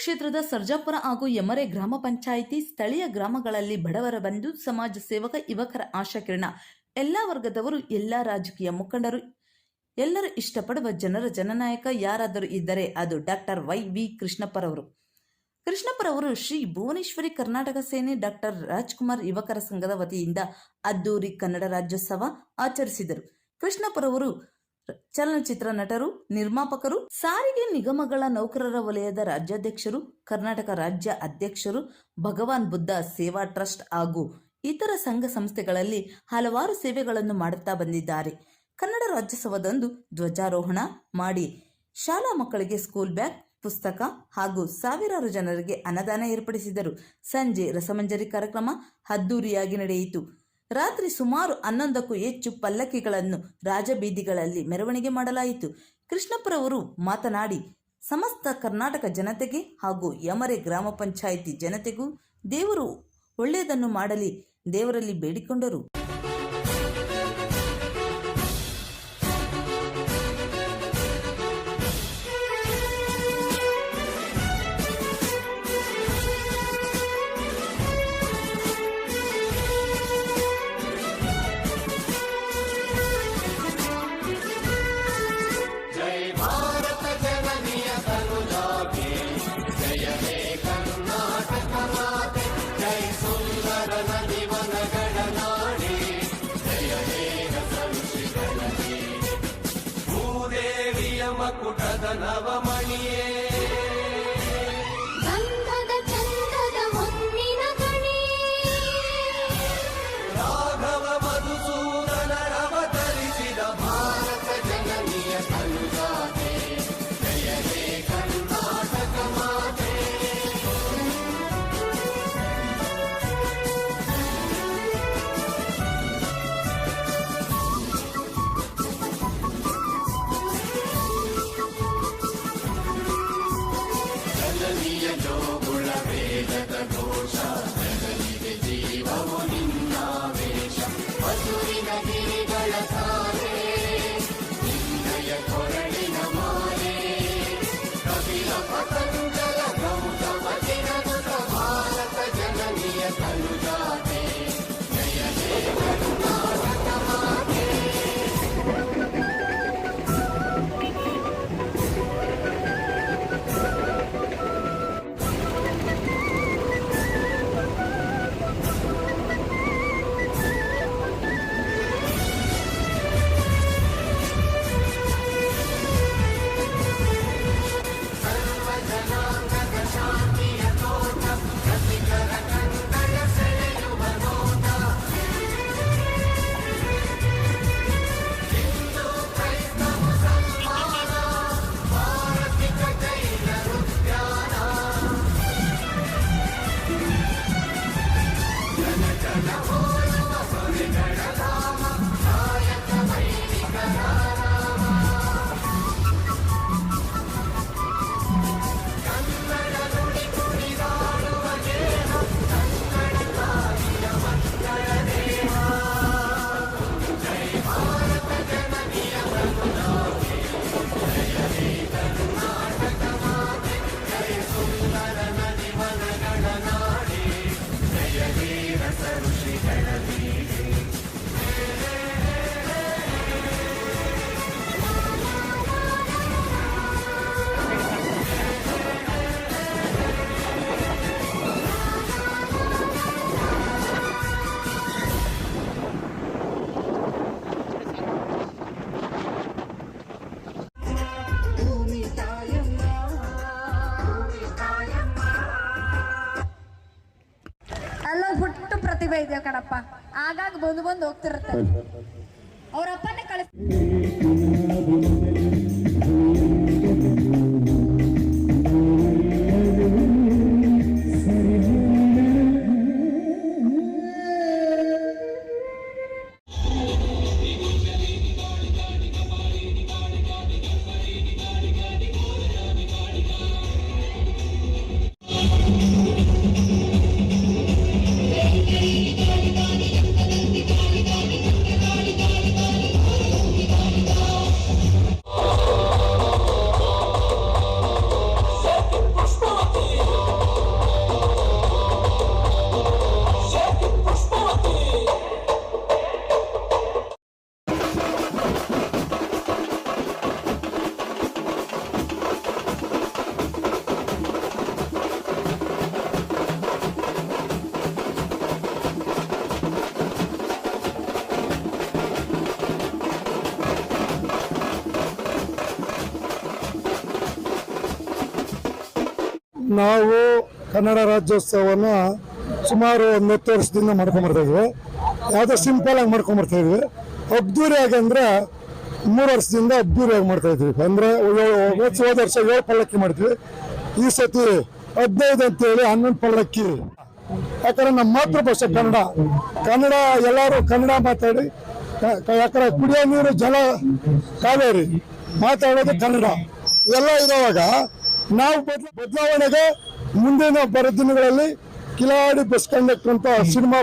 ಕ್ಷೇತ್ರದ ಸರ್ಜಾಪುರ ಹಾಗೂ ಯಮರೆ ಗ್ರಾಮ ಪಂಚಾಯಿತಿ ಸ್ಥಳೀಯ ಗ್ರಾಮಗಳಲ್ಲಿ ಬಡವರ ಬಂಧು, ಸಮಾಜ ಸೇವಕ, ಯುವಕರ ಆಶಾಕಿರಣ, ಎಲ್ಲ ವರ್ಗದವರು, ಎಲ್ಲ ರಾಜಕೀಯ ಮುಖಂಡರು, ಎಲ್ಲರೂ ಇಷ್ಟಪಡುವ ಜನರ ಜನನಾಯಕ ಯಾರಾದರೂ ಇದ್ದರೆ ಅದು ಡಾಕ್ಟರ್ ವೈ ವಿ ಕೃಷ್ಣಪ್ಪರವರು ಕೃಷ್ಣಪ್ಪರವರು ಶ್ರೀ ಭುವನೇಶ್ವರಿ ಕರ್ನಾಟಕ ಸೇನೆ ಡಾಕ್ಟರ್ ರಾಜ್ಕುಮಾರ್ ಯುವಕರ ಸಂಘದ ವತಿಯಿಂದ ಅದ್ದೂರಿ ಕನ್ನಡ ರಾಜ್ಯೋತ್ಸವ ಆಚರಿಸಿದರು. ಕೃಷ್ಣಪ್ಪರವರು ಚಲನಚಿತ್ರ ನಟರು, ನಿರ್ಮಾಪಕರು, ಸಾರಿಗೆ ನಿಗಮಗಳ ನೌಕರರ ವಲಯದ ರಾಜ್ಯಾಧ್ಯಕ್ಷರು, ಕರ್ನಾಟಕ ರಾಜ್ಯ ಅಧ್ಯಕ್ಷರು, ಭಗವಾನ್ ಬುದ್ಧ ಸೇವಾ ಟ್ರಸ್ಟ್ ಹಾಗೂ ಇತರ ಸಂಘ ಸಂಸ್ಥೆಗಳಲ್ಲಿ ಹಲವಾರು ಸೇವೆಗಳನ್ನು ಮಾಡುತ್ತಾ ಬಂದಿದ್ದಾರೆ. ಕನ್ನಡ ರಾಜ್ಯೋತ್ಸವದಂದು ಧ್ವಜಾರೋಹಣ ಮಾಡಿ ಶಾಲಾ ಮಕ್ಕಳಿಗೆ ಸ್ಕೂಲ್ ಬ್ಯಾಗ್, ಪುಸ್ತಕ ಹಾಗೂ ಸಾವಿರಾರು ಜನರಿಗೆ ಅನ್ನದಾನ ಏರ್ಪಡಿಸಿದರು. ಸಂಜೆ ರಸಮಂಜರಿ ಕಾರ್ಯಕ್ರಮ ಅದ್ದೂರಿಯಾಗಿ ನಡೆಯಿತು. ರಾತ್ರಿ ಸುಮಾರು ಹನ್ನೊಂದಕ್ಕೂ ಹೆಚ್ಚು ಪಲ್ಲಕ್ಕಿಗಳನ್ನು ರಾಜಬೀದಿಗಳಲ್ಲಿ ಮೆರವಣಿಗೆ ಮಾಡಲಾಯಿತು. ಕೃಷ್ಣಪ್ಪರವರು ಮಾತನಾಡಿ, ಸಮಸ್ತ ಕರ್ನಾಟಕ ಜನತೆಗೆ ಹಾಗೂ ಯಮರೆ ಗ್ರಾಮ ಪಂಚಾಯಿತಿ ಜನತೆಗೂ ದೇವರು ಒಳ್ಳೆಯದನ್ನು ಮಾಡಲಿ, ದೇವರಲ್ಲಿ ಬೇಡಿಕೊಂಡರು. ನವ ಅಲ್ಲೊಂದು ಪುಟ್ಟು ಪ್ರತಿಭೆ ಇದೆಯಾ ಕಣಪ್ಪ? ಆಗಾಗ ಬಂದು ಬಂದು ಹೋಗ್ತಿರುತ್ತೆ. ಅವ್ರ ಅಪ್ಪನೇ ಕಳಿಸ್ ಿ ನಾವು ಕನ್ನಡ ರಾಜ್ಯೋತ್ಸವನ ಸುಮಾರು ಒಂದು ಹತ್ತು ವರ್ಷದಿಂದ ಮಾಡ್ಕೊಂಬರ್ತಾ ಇದ್ವಿ. ಯಾವುದೋ ಸಿಂಪಲ್ ಆಗಿ ಮಾಡ್ಕೊಂಬರ್ತಾ ಇದ್ವಿ. ಅದ್ದೂರಿಯಾಗಿ ಅಂದ್ರೆ ಮೂರು ವರ್ಷದಿಂದ ಅದ್ದೂರಿಯಾಗಿ ಮಾಡ್ತಾ ಇದ್ವಿ. ಅಂದ್ರೆ ಹೋದ ವರ್ಷ ಏಳು ಪಲ್ಲಕ್ಕಿ ಮಾಡ್ತೀವಿ. ಈ ಸತಿ ಹದಿನೈದು ಅಂತೇಳಿ ಹನ್ನೊಂದು ಪಲ್ಲಕ್ಕಿ. ಯಾಕಂದ್ರೆ ನಮ್ಮ ಮಾತೃಭಾಷೆ ಕನ್ನಡ. ಕನ್ನಡ ಎಲ್ಲರೂ ಕನ್ನಡ ಮಾತಾಡಿ, ಯಾಕಂದ್ರೆ ಕುಡಿಯೋ ನೀರು ಜಲ ಕಾವೇರಿ ಮಾತಾಡೋದು ಕನ್ನಡ. ಎಲ್ಲ ಇರುವಾಗ ನಾವು ಬದ್ಲ- ಬದಲಾವಣೆಗೆ ಮುಂದಿನ ಬರ ದಿನಗಳಲ್ಲಿ ಕಿಲಾಡಿ ಬಸ್ ಕಂಡಕ್ಟರ್ ಅಂತ ಸಿನಿಮಾ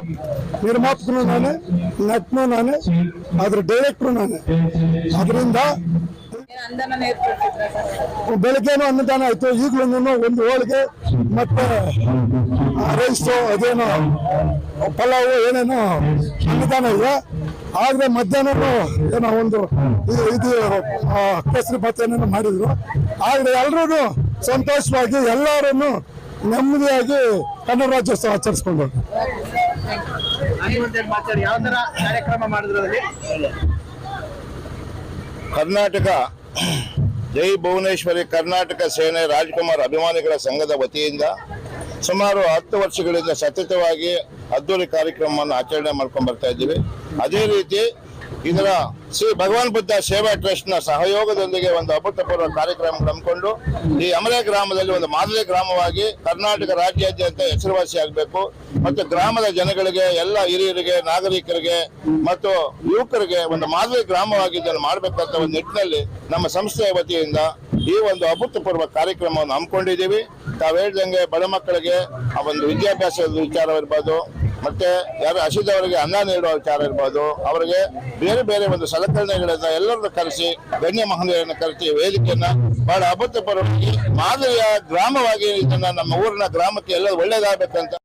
ನಿರ್ಮಾಪಕನು ನಾನೇ ನಟನು ನಾನೇ ಅದ್ರ ಡೈರೆಕ್ಟ್ರು ನಾನೇ. ಅದರಿಂದ ಬೆಳಗ್ಗೆನೂ ಅನ್ನದಾನ ಆಯ್ತು ಈಗಲೂ ಒಂದು ಹೋಳಿಗೆ ಮತ್ತೆ ರೈಸು ಅದೇನೋ ಪಲಾವು ಏನೇನೋ ಅನ್ನದಾನ ಇದೆ. ಆದ್ರೆ ಮಧ್ಯಾಹ್ನ ಏನೋ ಒಂದು ಇದು- ಕೇಸರಿ ಭಾತ್ ಏನೇನೋ ಮಾಡಿದ್ರು. ಆದ್ರೆ ಎಲ್ರೂ ಸಂತೋಷವಾಗಿ ಎಲ್ಲರನ್ನು ನೆಮ್ಮದಿಯಾಗಿ ಕನ್ನಡ ರಾಜ್ಯೋತ್ಸವ ಆಚರಿಸ್ಕೊಂಡು ಕರ್ನಾಟಕ ಜೈ ಭುವನೇಶ್ವರಿ ಕರ್ನಾಟಕ ಸೇನೆ ರಾಜ್ಕುಮಾರ್ ಅಭಿಮಾನಿಗಳ ಸಂಘದ ವತಿಯಿಂದ ಸುಮಾರು ಹತ್ತು ವರ್ಷಗಳಿಂದ ಸತತವಾಗಿ ಅದ್ದೂರಿ ಕಾರ್ಯಕ್ರಮವನ್ನು ಆಚರಣೆ ಮಾಡ್ಕೊಂಡು ಬರ್ತಾ ಇದ್ದೀವಿ. ಅದೇ ರೀತಿ ಇದರ ಶ್ರೀ ಭಗವಾನ್ ಬುದ್ಧ ಸೇವಾ ಟ್ರಸ್ಟ್ನ ಸಹಯೋಗದೊಂದಿಗೆ ಒಂದು ಅಭೂತಪೂರ್ವ ಕಾರ್ಯಕ್ರಮ ಹಮ್ಮಿಕೊಂಡು ಈ ಅಮರೆ ಗ್ರಾಮದಲ್ಲಿ ಒಂದು ಮಾದರಿ ಗ್ರಾಮವಾಗಿ ಕರ್ನಾಟಕ ರಾಜ್ಯಾದ್ಯಂತ ಹೆಸರುವಾಸಿಯಾಗಬೇಕು ಮತ್ತು ಗ್ರಾಮದ ಜನಗಳಿಗೆ, ಎಲ್ಲ ಹಿರಿಯರಿಗೆ, ನಾಗರಿಕರಿಗೆ ಮತ್ತು ಯುವಕರಿಗೆ ಒಂದು ಮಾದರಿ ಗ್ರಾಮವಾಗಿ ಇದನ್ನು ಮಾಡಬೇಕಂತ ಒಂದು ನಿಟ್ಟಿನಲ್ಲಿ ನಮ್ಮ ಸಂಸ್ಥೆಯ ವತಿಯಿಂದ ಈ ಒಂದು ಅಭೂತಪೂರ್ವ ಕಾರ್ಯಕ್ರಮವನ್ನು ಹಮ್ಮಿಕೊಂಡಿದ್ದೀವಿ. ತಾವು ಹೇಳ್ದಂಗೆ ಬಡ ಮಕ್ಕಳಿಗೆ ಆ ಒಂದು ವಿದ್ಯಾಭ್ಯಾಸದ ವಿಚಾರವಿರ್ಬೋದು ಮತ್ತೆ ಯಾರು ಹಸಿದವರಿಗೆ ಅನ್ನ ನೀಡುವ ವಿಚಾರ ಇರ್ಬೋದು, ಅವರಿಗೆ ಬೇರೆ ಬೇರೆ ಒಂದು ಸಲಕರಣೆಗಳನ್ನ ಎಲ್ಲರನ್ನು ಕರೆಸಿ, ಗಣ್ಯ ಮಹನೀಯರನ್ನು ಕರೆಸಿ ವೇದಿಕೆಯನ್ನ ಬಹಳ ಅಭೂತಪೂರ್ವವಾಗಿ ಮಾದರಿಯ ಗ್ರಾಮವಾಗಿ ಇದನ್ನ ನಮ್ಮ ಊರಿನ ಗ್ರಾಮಕ್ಕೆ ಎಲ್ಲ ಒಳ್ಳೇದಾಗಬೇಕಂತ